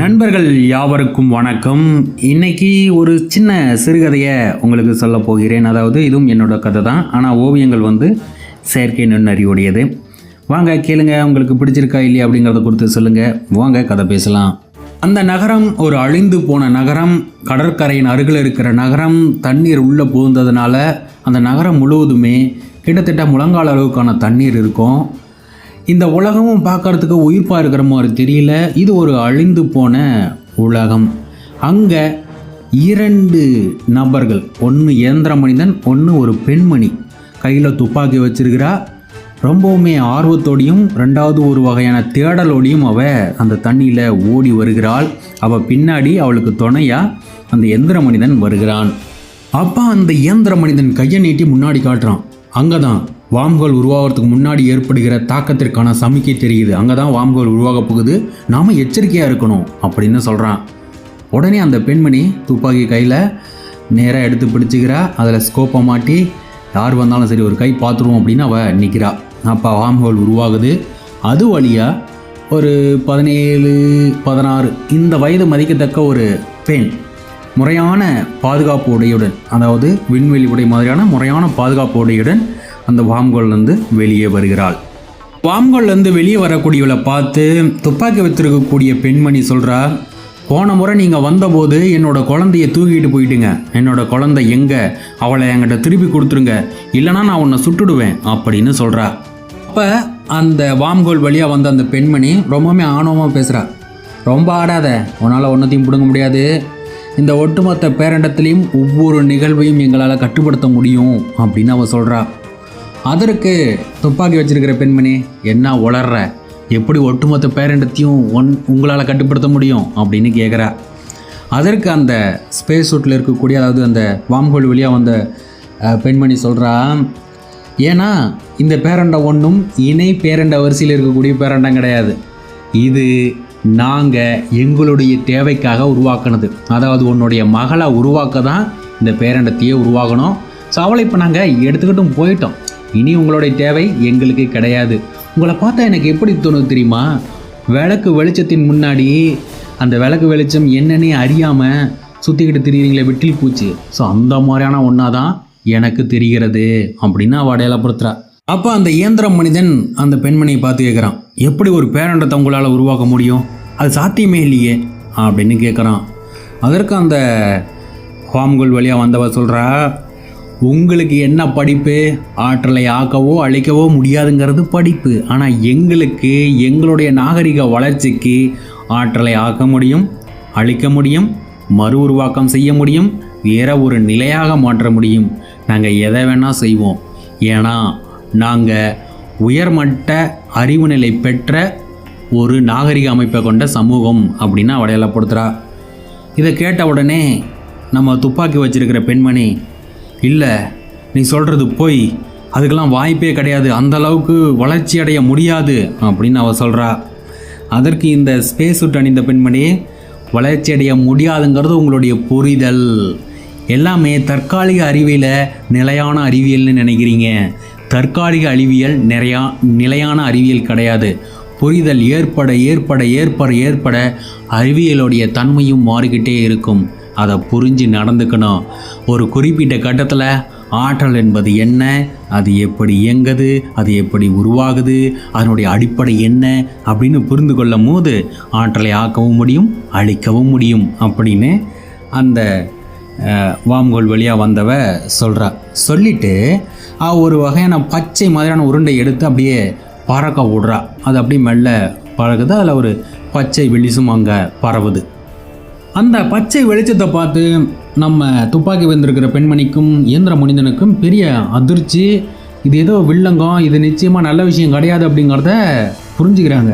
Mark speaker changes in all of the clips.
Speaker 1: நண்பர்கள் யாவருக்கும் வணக்கம். இன்னைக்கு ஒரு சின்ன சிறுகதையை உங்களுக்கு சொல்ல போகிறேன். அதாவது இதுவும் என்னோட கதை தான். ஆனால் ஓவியங்கள் வந்து செயற்கை நுண்ணறிவுடையது. வாங்க கேளுங்க. உங்களுக்கு பிடிச்சிருக்கா இல்லையா அப்படிங்கிறத கொடுத்து சொல்லுங்கள் வாங்க கதை பேசலாம். அந்த நகரம் ஒரு அழிந்து போன நகரம். கடற்கரையின் அருகில் இருக்கிற நகரம். தண்ணீர் உள்ளே புகுந்ததுனால அந்த நகரம் முழுவதுமே கிட்டத்தட்ட முழங்கால் அளவுக்கான தண்ணீர் இருக்கும். இந்த உலகமும் பார்க்கறதுக்கு உயிர்ப்பாக இருக்கிற மாதிரி தெரியல. இது ஒரு அழிந்து போன உலகம். அங்கே இரண்டு நபர்கள் ஒன்று இயந்திர மனிதன் ஒன்று ஒரு பெண்மணி. கையில் துப்பாக்கி வச்சிருக்கிறா. ரொம்பவுமே ஆர்வத்தோடையும் ரெண்டாவது ஒரு வகையான தேடலோடையும் அவ அந்த தண்ணியில் ஓடி வருகிறாள். அவ பின்னாடி அவளுக்கு துணையாக அந்த எந்திர மனிதன் வருகிறான். அப்போ அந்த இயந்திர மனிதன் கையை நீட்டி முன்னாடி காட்டுறான். அங்கே தான் வாம்கள் உருவாகிறதுக்கு முன்னாடி ஏற்படுகிற தாக்கத்திற்கான சமிக்கை தெரியுது. அங்கே தான் வாம்கள் உருவாக போகுது. நாம் எச்சரிக்கையாக இருக்கணும் அப்படின்னு சொல்கிறான் உடனே அந்த பெண்மணி துப்பாக்கி கையில் நேராக எடுத்து பிடிச்சிக்கிறா. அதில் ஸ்கோப்பை மாட்டி யார் வந்தாலும் சரி ஒரு கை பார்த்துருவோம் அப்படின்னு அவள் நிற்கிறா அப்போ வாம்கள் உருவாகுது. அது வழியாக ஒரு பதினேழு பதினாறு இந்த வயது மதிக்கத்தக்க ஒரு பெண் முறையான பாதுகாப்பு உடையுடன் அதாவது விண்வெளி உடை மாதிரியான முறையான பாதுகாப்பு உடையுடன் அந்த வாம்கோல்லேருந்து வெளியே வருகிறாள். வாம்கோல்லேருந்து வெளியே வரக்கூடியவளை பார்த்து துப்பாக்கி வைத்திருக்கக்கூடிய பெண்மணி சொல்கிறா போன முறை நீங்கள் வந்தபோது என்னோட குழந்தைய தூக்கிட்டு போயிட்டுங்க. என்னோட குழந்தை எங்கே? அவளை என்கிட்ட திருப்பி கொடுத்துருங்க. இல்லைனா நான் உன்னை சுட்டுடுவேன் அப்படின்னு சொல்கிறா அப்போ அந்த வாம்கோல் வழியாக வந்த அந்த பெண்மணி ரொம்பவுமே ஆணவமாக பேசுகிறா ரொம்ப ஆடாத உன்னால் ஒன்றத்தையும் பிடுங்க முடியாது. இந்த ஒட்டுமொத்த பேரண்டத்துலேயும் ஒவ்வொரு நிகழ்வையும் எங்களால் கட்டுப்படுத்த முடியும் அப்படின்னு அவள் சொல்கிறா அதற்கு துப்பாக்கி வச்சிருக்கிற பெண்மணி என்ன உளர்ற? எப்படி ஒட்டுமொத்த பேரண்டத்தையும் ஒன் உங்களால் கட்டுப்படுத்த முடியும்? அப்படின்னு கேட்குறா அதற்கு அந்த ஸ்பேஸ் சூட்டில் இருக்கக்கூடிய அதாவது அந்த வாம்கோல் வழியாக வந்த பெண்மணி சொல்கிறா ஏன்னா இந்த பேரண்டை ஒன்றும் இணை பேரண்ட வரிசையில் இருக்கக்கூடிய பேரண்டம் கிடையாது. இது நாங்கள் எங்களுடைய தேவைக்காக உருவாக்குனது. அதாவது உன்னுடைய மகளை உருவாக்க தான் இந்த பேரண்டத்தையே உருவாக்கணும். ஸோ அவளை இப்போ நாங்கள் எடுத்துக்கிட்டும் போயிட்டோம். இனி உங்களுடைய தேவை எங்களுக்கு கிடையாது. உங்களை பார்த்தா எனக்கு எப்படி தோணுது தெரியுமா? விளக்கு வெளிச்சத்தின் முன்னாடி அந்த விளக்கு வெளிச்சம் என்னன்னே அறியாமல் சுற்றிக்கிட்டு தெரியுறீங்களே வெட்டில் பூச்சி. ஸோ அந்த மாதிரியான ஒன்றா தான் எனக்கு தெரிகிறது அப்படின்னு அவள் அடையாளப்படுத்துறா. அப்போ அந்த இயந்திர மனிதன் அந்த பெண்மணியை பார்த்து கேட்குறான் எப்படி ஒரு பேரண்டத்தை உங்களால் உருவாக்க முடியும்? அது சாத்தியமே இல்லையே அப்படின்னு கேட்குறான் அதற்கு அந்த ஃபார்ம்கள் வழியாக வந்தவ சொல்கிறா உங்களுக்கு என்ன படிப்பு? ஆற்றலை ஆக்கவோ அழிக்கவோ முடியாதுங்கிறது படிப்பு. ஆனால் எங்களுக்கு எங்களுடைய நாகரிக வளர்ச்சிக்கு ஆற்றலை ஆக்க முடியும் அழிக்க முடியும் மறு உருவாக்கம் செய்ய முடியும் வேற ஒரு நிலையாக மாற்ற முடியும். நாங்கள் எதை வேணால் செய்வோம். ஏன்னா நாங்கள் உயர்மட்ட அறிவு நிலை பெற்ற ஒரு நாகரிக அமைப்பை கொண்ட சமூகம் அப்படின்னு அவ இதை கேட்ட உடனே நம்ம துப்பாக்கி வச்சிருக்கிற பெண்மணி இல்லை நீ சொல்கிறது போய். அதுக்கெல்லாம் வாய்ப்பே கிடையாது. அந்த அளவுக்கு வளர்ச்சி அடைய முடியாது அப்படின்னு அவ சொல்கிறா அதற்கு இந்த ஸ்பேஸ் சூட் அணிந்த பெண்மணி வளர்ச்சி அடைய முடியாதுங்கிறது உங்களுடைய புரிதல். எல்லாமே தற்காலிக அறிவியல நிலையான அறிவியல்னு நினைக்கிறீங்க. தற்காலிக அறிவியல் நிறையா நிலையான அறிவியல் கிடையாது. புரிதல் ஏற்பட ஏற்பட ஏற்பட ஏற்பட அறிவியலுடைய தன்மையும் மாறிக்கிட்டே இருக்கும். அதை புரிஞ்சு நடந்துக்கணும். ஒரு குறிப்பிட்ட கட்டத்தில் ஆற்றல் என்பது என்ன? அது எப்படி இயங்குது? அது எப்படி உருவாகுது? அதனுடைய அடிப்படை என்ன? அப்படின்னு புரிந்து கொள்ளும் போது ஆற்றலை ஆக்கவும் முடியும் அழிக்கவும் முடியும் அப்படின்னு அந்த வாம்கோல் வழியாக வந்தவ சொல்கிறா சொல்லிட்டு ஒரு வகையான பச்சை மாதிரியான உருண்டை எடுத்து அப்படியே பறக்க விடுறா. அது அப்படியே மெல்ல பழகுது அதில் ஒரு பச்சை வெளிசும் அங்கே பரவுது. அந்த பச்சை வெளிச்சத்தை பார்த்து நம்ம துப்பாக்கி வந்திருக்கிற பெண்மணிக்கும் இயந்திர மனிதனுக்கும் பெரிய அதிர்ச்சி. இது ஏதோ வில்லங்கம் இது நிச்சயமாக நல்ல விஷயம் கிடையாது அப்படிங்கிறத புரிஞ்சுக்கிறாங்க.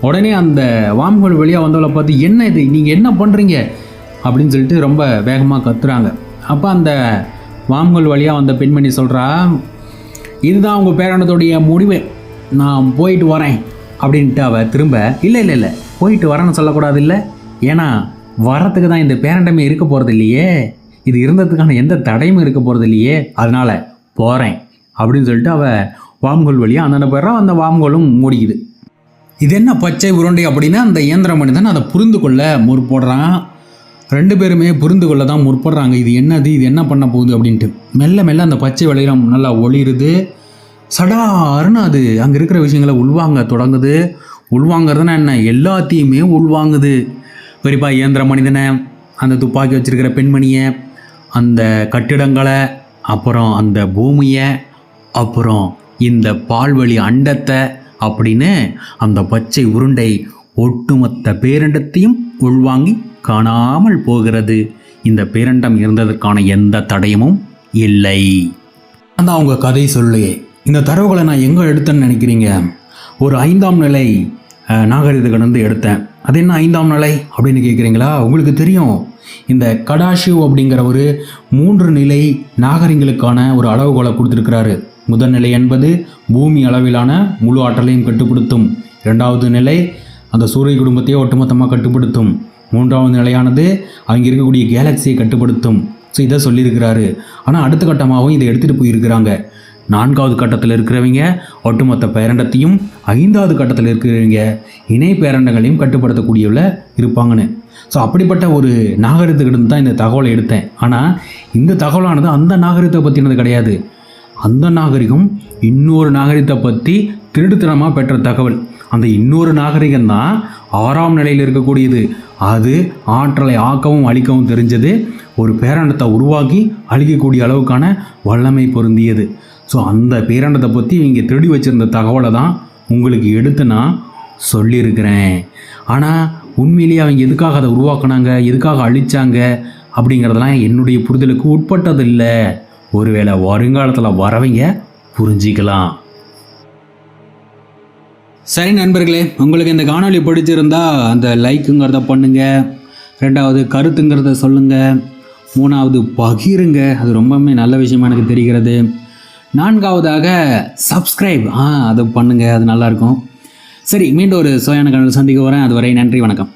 Speaker 1: உடனே அந்த வாம்கோல் வெளியாக வந்தவளை பார்த்து என்ன இது? நீங்கள் என்ன பண்ணுறீங்க அப்படின்னு சொல்லிட்டு ரொம்ப வேகமாக கத்துறாங்க. அப்போ அந்த வாம்கோல் வழியாக வந்த பெண்மணி சொல்கிறா இதுதான் உங்கள் பேரனத்துடைய முடிவு. நான் போயிட்டு வரேன். அப்படின்ட்டு அவள் திரும்ப இல்லை இல்லை இல்லை. போயிட்டு வரேன்னு சொல்லக்கூடாது இல்லை. ஏன்னா வரத்துக்கு தான் இந்த பேரண்டமே இருக்க போகிறது இல்லையே? இது இருந்ததுக்கான எந்த தடையும் இருக்க போகிறது இல்லையே? அதனால் போகிறேன் அப்படின்னு சொல்லிட்டு அவள் வாம்கோல் வழியாக அந்தாண்ட போயிடுறா. அந்த வாம்கோலும் மூடிக்குது. இது என்ன பச்சை உருண்டை அப்படின்னா அந்த இயந்திர மனிதன் அதை புரிந்து கொள்ள முற்படுறான். ரெண்டு பேருமே புரிந்து கொள்ள தான் முற்படுறாங்க. இது என்னது? இது என்ன பண்ண போகுது? அப்படின்ட்டு. மெல்ல மெல்ல அந்த பச்சை விளையிடம் நல்லா ஒளிருது. சடாருன்னு அது அங்கே இருக்கிற விஷயங்களை உள்வாங்க தொடங்குது. உள்வாங்கிறதுனா என்ன? எல்லாத்தையுமே உள்வாங்குது. குறிப்பாக இயந்திர மனிதனை அந்த துப்பாக்கி வச்சிருக்கிற பெண்மணியை அந்த கட்டிடங்களை அப்புறம் அந்த பூமியை அப்புறம் இந்த பால்வழி அண்டத்தை அப்படின்னு அந்த பச்சை உருண்டை ஒட்டுமொத்த பேரண்டத்தையும் உள்வாங்கி காணாமல் போகிறது. இந்த பேரண்டம் இருந்ததற்கான எந்த தடயமும் இல்லை. அந்த அவங்க கதை சொல்லு இந்த தரவுகளை நான் எங்கே எடுத்தேன்னு நினைக்கிறீங்க? ஒரு ஐந்தாம் நிலை நாகரிகத்தை கடந்து எடுத்தேன். அது என்ன ஐந்தாம் நிலை அப்படின்னு கேட்குறீங்களா உங்களுக்கு தெரியும். இந்த கடாஷிவ் அப்படிங்கிற ஒரு மூன்று நிலை நாகரிகங்களுக்கான ஒரு அளவுகோலை கொடுத்துருக்கிறாரு. முதல் நிலை என்பது பூமி அளவிலான முழு ஆற்றலையும் கட்டுப்படுத்தும். இரண்டாவது நிலை அந்த சூரிய குடும்பத்தையே ஒட்டுமொத்தமாக கட்டுப்படுத்தும். மூன்றாவது நிலையானது அங்கே இருக்கக்கூடிய கேலக்சியை கட்டுப்படுத்தும். ஸோ இதை சொல்லியிருக்கிறாரு. ஆனால் அடுத்த கட்டமாகவும் இதை எடுத்துகிட்டு போயிருக்கிறாங்க. நான்காவது கட்டத்தில் இருக்கிறவங்க ஒட்டுமொத்த பேரண்டத்தையும் ஐந்தாவது கட்டத்தில் இருக்கிறவங்க இணை பேரண்டங்களையும் கட்டுப்படுத்தக்கூடியவில் இருப்பாங்கன்னு. ஸோ அப்படிப்பட்ட ஒரு நாகரிகத்துக்கிட்டு தான் இந்த தகவலை எடுத்தேன். ஆனால் இந்த தகவலானது அந்த நாகரிகத்தை பற்றினது கிடையாது. அந்த நாகரிகம் இன்னொரு நாகரிகத்தை பற்றி திருடுத்தனமாக பெற்ற தகவல். அந்த இன்னொரு நாகரிகம் தான் ஆறாம் நிலையில் இருக்கக்கூடியது. அது ஆற்றலை ஆக்கவும் அழிக்கவும் தெரிஞ்சது. ஒரு பேரண்டத்தை உருவாக்கி அழிக்கக்கூடிய அளவுக்கான வல்லமை பொருந்தியது. ஸோ அந்த பேரண்டத்தை பற்றி இவங்க திருடி வச்சிருந்த தகவலை தான் உங்களுக்கு எடுத்து நான் சொல்லியிருக்கிறேன். ஆனால் உண்மையிலேயே அவங்க எதுக்காக அதை உருவாக்குனாங்க எதுக்காக அழிச்சாங்க அப்படிங்கிறதெல்லாம் என்னுடைய புரிதலுக்கு உட்பட்டது இல்லை ஒருவேளை வருங்காலத்தில் வரவங்க புரிஞ்சிக்கலாம். சரி நண்பர்களே உங்களுக்கு இந்த காணொளி பிடிச்சிருந்தா அந்த லைக்குங்கிறத பண்ணுங்க. ரெண்டாவது கருத்துங்கிறத சொல்லுங்கள் மூணாவது பகிருங்க. அது ரொம்பவுமே நல்ல விஷயமா எனக்கு தெரிகிறது. நான்காவதாக சப்ஸ்கிரைப் ஆ அதை பண்ணுங்கள் அது நல்லாயிருக்கும். சரி மீண்டும் ஒரு சுயான கணல் சந்திக்க வரேன் அதுவரை நன்றி வணக்கம்.